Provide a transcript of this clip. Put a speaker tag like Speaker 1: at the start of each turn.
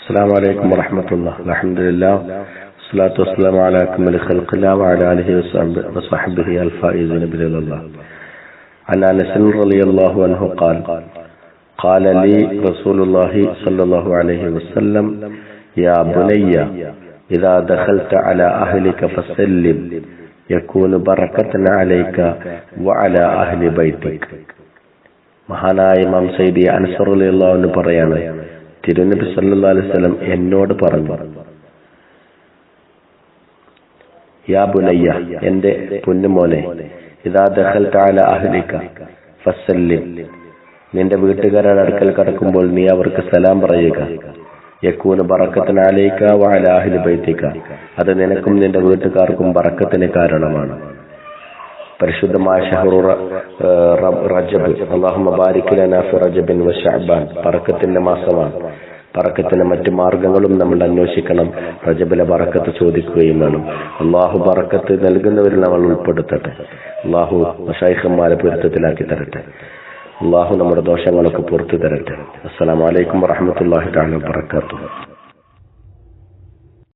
Speaker 1: السلام عليكم ورحمة الله الحمد لله والصلاة والسلام على أكمل خلق الله وعلى آله وصحبه- وصحبه الفائزين برضا الله عن أنس رضي الله عنه قال قال لي رسول الله صلى الله عليه وسلم يا بني إذا دخلت على أهلك فسلم يكون بركة عليك وعلى أهل بيتك മഹാനായ ഇമാം സൈദി അൻസറുള്ളാഹുവിന് പറയാണ് തിരുനബി അലൈഹി വസല്ലം എന്നോട് പറഞ്ഞു യാ ബുനയ്യ എന്റെ പൊന്നുമോനെ ഇതാ ദഹൽ താല അഹലിക്ക ഫസല്ലിം. നിന്റെ വീട്ടുകാരുടെ അടുക്കൽ കടക്കുമ്പോൾ നീ അവർക്ക് സലാം പറയുക. യക്കൂന് ബറക്കത്തിനാലേക്ക അലൈക്ക വഅല അഹ്ലി ബൈത്തിക അത് നിനക്കും നിന്റെ വീട്ടുകാർക്കും ബറക്കത്തിന് കാരണമാണ്. പരിശുദ്ധമായ ഷഹറു റജബ് അള്ളാഹു ബാരിക് ലനാ ഫി റജബിൻ വ മാസമാണ്. ബറക്കത്തിന്റെ മറ്റു മാർഗങ്ങളും നമ്മൾ അന്വേഷിക്കണം. റജബിലെ പറക്കത്ത് ചോദിക്കുകയും വേണം. അള്ളാഹു പറക്കത്ത് നൽകുന്നവരിൽ നമ്മൾ ഉൾപ്പെടുത്തട്ടെ. അള്ളാഹു മഷായിഖന്മാരെ പൊരുത്തത്തിലാക്കി തരട്ടെ. അള്ളാഹു നമ്മുടെ ദോഷങ്ങളൊക്കെ പുറത്തു തരട്ടെ. അസ്സലാമു അലൈക്കും വറഹ്മത്തുള്ളാഹി തആല വബറകാതുഹു.